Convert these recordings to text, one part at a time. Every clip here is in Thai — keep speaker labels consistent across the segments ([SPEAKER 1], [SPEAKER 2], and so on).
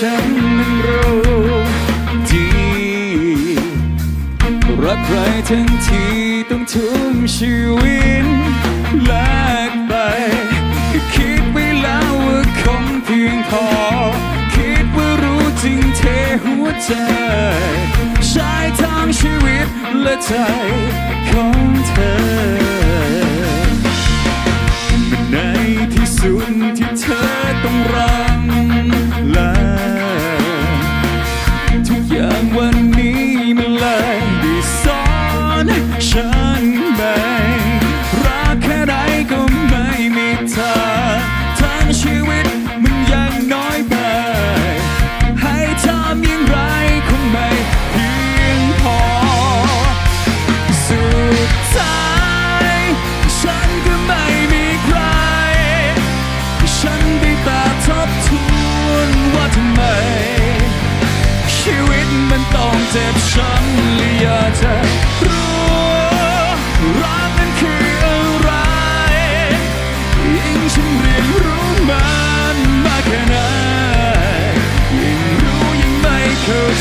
[SPEAKER 1] ฉันนั้นรู้ดีรักใครทั้งทีต้องทุ่มชีวิตแลกไปก็คิดไว้แล้วว่าคงเพียงพอ คิดว่ารู้จริงเทหัวใจ ใช้ทั้งชีวิตและใจของเธอ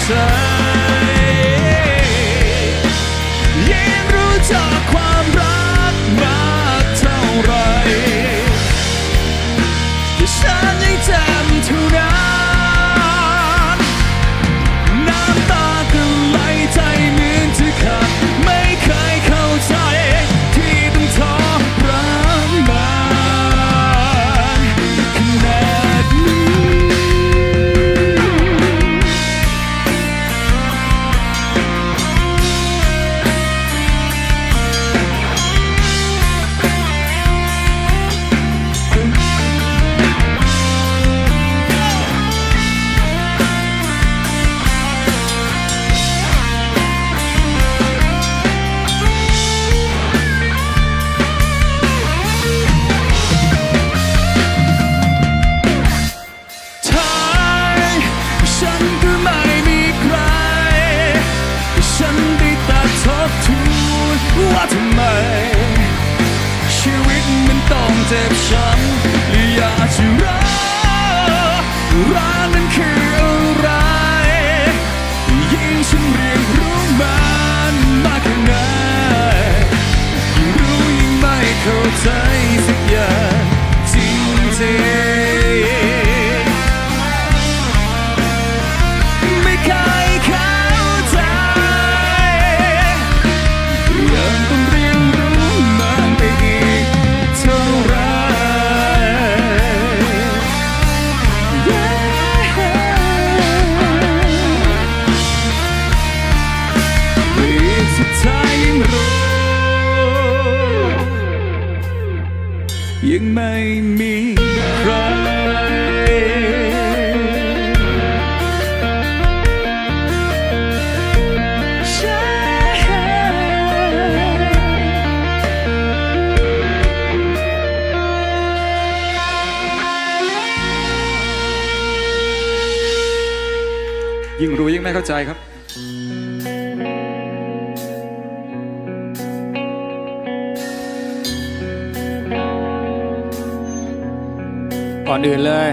[SPEAKER 1] เจะรักรักนั้นคืออะไร ยิ่งฉันเรียนรู้มันมากแค่ไหนยิ่งรู้ยิ่งไม่เข้าใจสักอย่างจริง ยิ่งรู้ยิ่งไม่เข้าใจครับ ก่อนอื่นเลย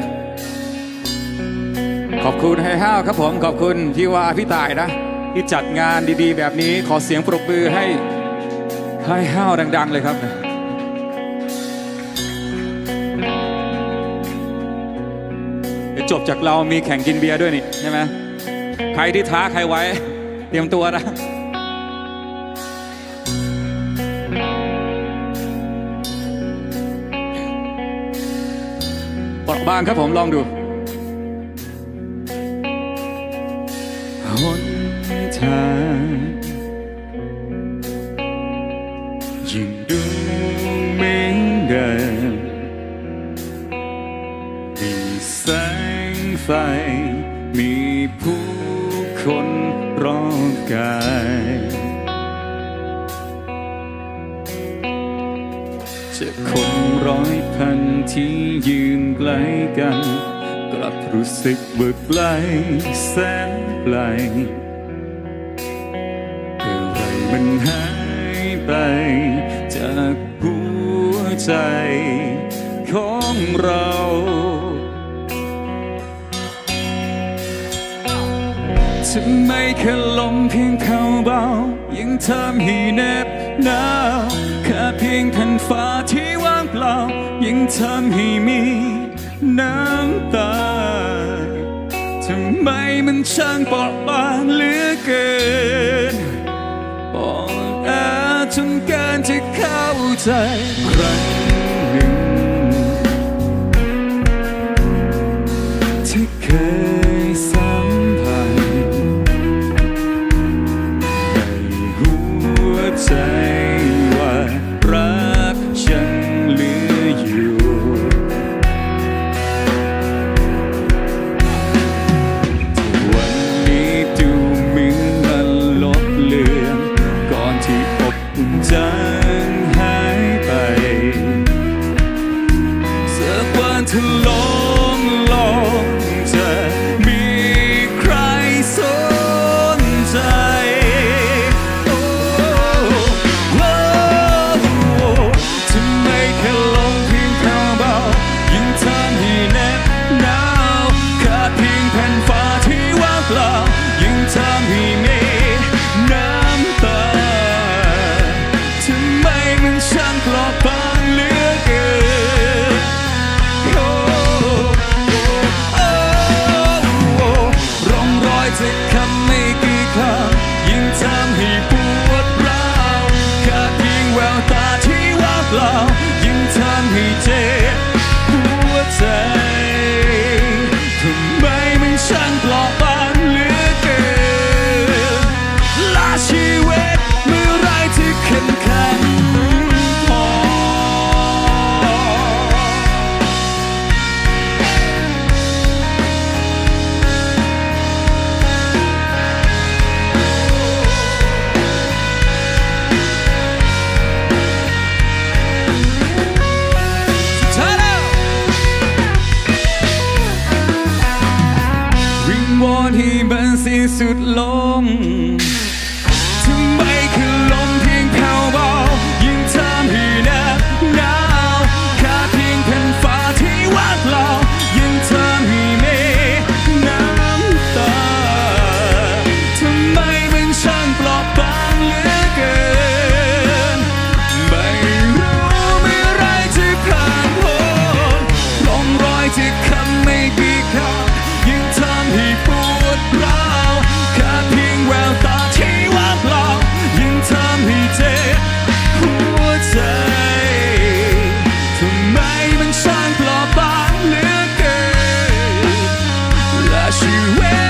[SPEAKER 1] ขอบคุณไฮห้าวครับผมขอบคุณพี่วาพี่ตายนะ ที่จัดงานดีๆ แบบนี้ขอเสียงปรบมือให้ไฮห้าวดัง ๆ เลยครับเดี๋ยวจบจากเรามีแข่งกินเบียร์ด้วยนี่ใช่ไหม ใครที่ท้าใครไว้ เตรียมตัวนะปลดบ้างครับผมลองดูหนทางยิ่งดูเหมือนเดิมมีแสงไฟ มีผู้คนรอบกาย จะคนร้อยพันที่ยืนใกล้กัน กลับรู้สึกเบิกไกลแสนไกลอะไรมันหายไป จากหัวใจของเรา ฉันไม่แค่ลมเพียงเท่าเบายังทำให้เน็บหนาวแค่เพียงแผ่นฟ้าที่ว่างเปล่ายังทำให้มีน้ำตาทำไมมันช่างปอดบางเหลือเกินปอดแอจนการจะเข้าใจครั้งหนึ่งที่เคย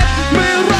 [SPEAKER 1] Me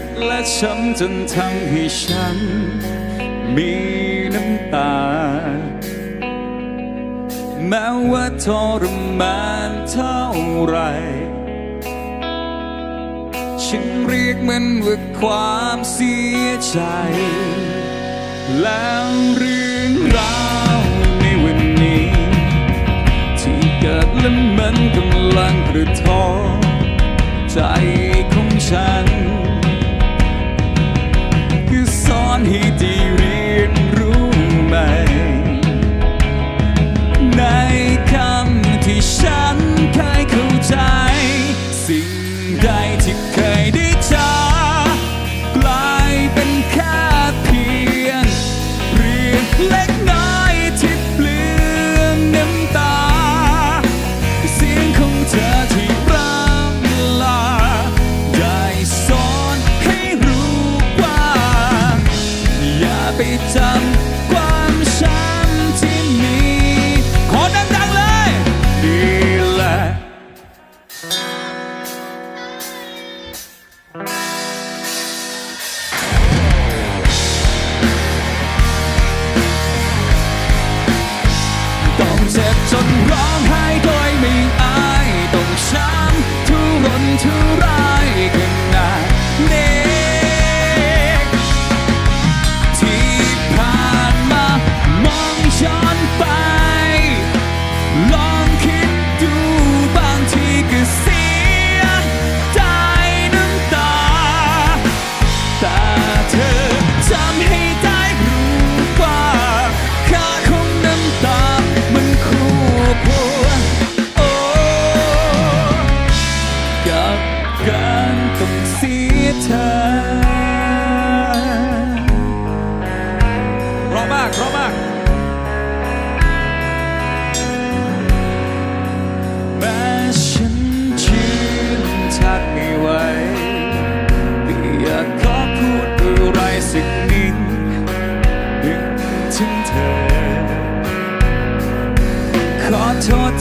[SPEAKER 1] บและช้ำจนทำให้ฉัน มีน้ำตา แม้ว่าทรมานเท่าไร ฉันเรียกมันว่าความเสียใจ แล้วเรื่องราวในวันนี้ ที่เกิดและมันกำลังกระทบใจของฉัน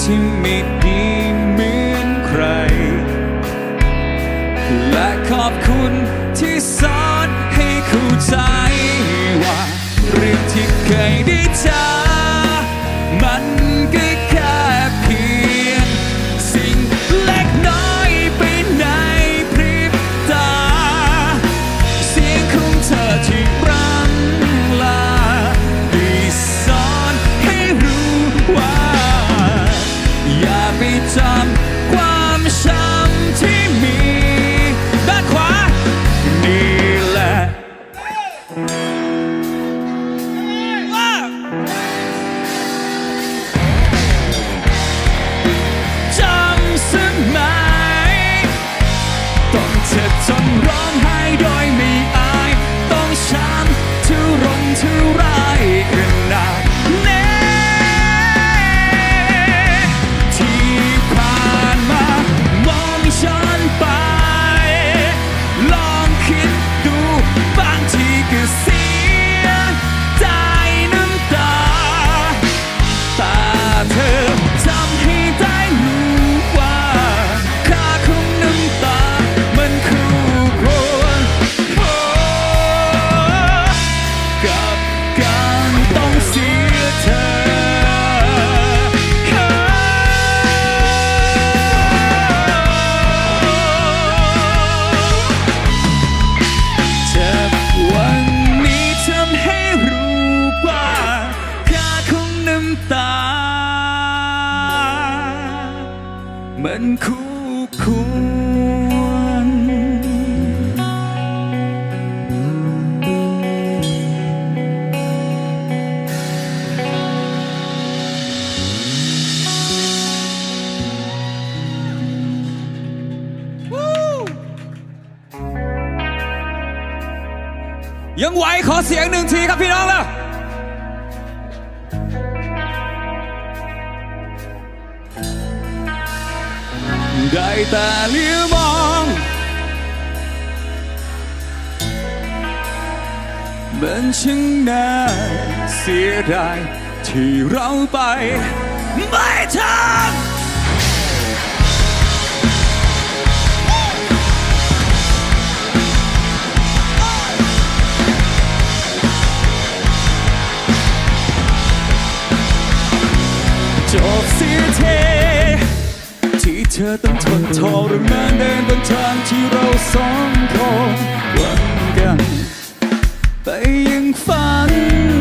[SPEAKER 1] ที่ไม่ดีเหมือนใคร และขอบคุณที่สอนให้เข้าใจว่าเรื่องที่เคยได้ใจ ยังไหวขอเสียงหนึ่งทีครับพี่น้องเลยได้แต่เลี้ยวมองเหมือนช่างน่าเสียดายที่เราไป ไม่ทัน เสียเท ที่เธอต้องทนทรมานเดินบนทางที่เราสองคนหวังกัน ไปยังฝัน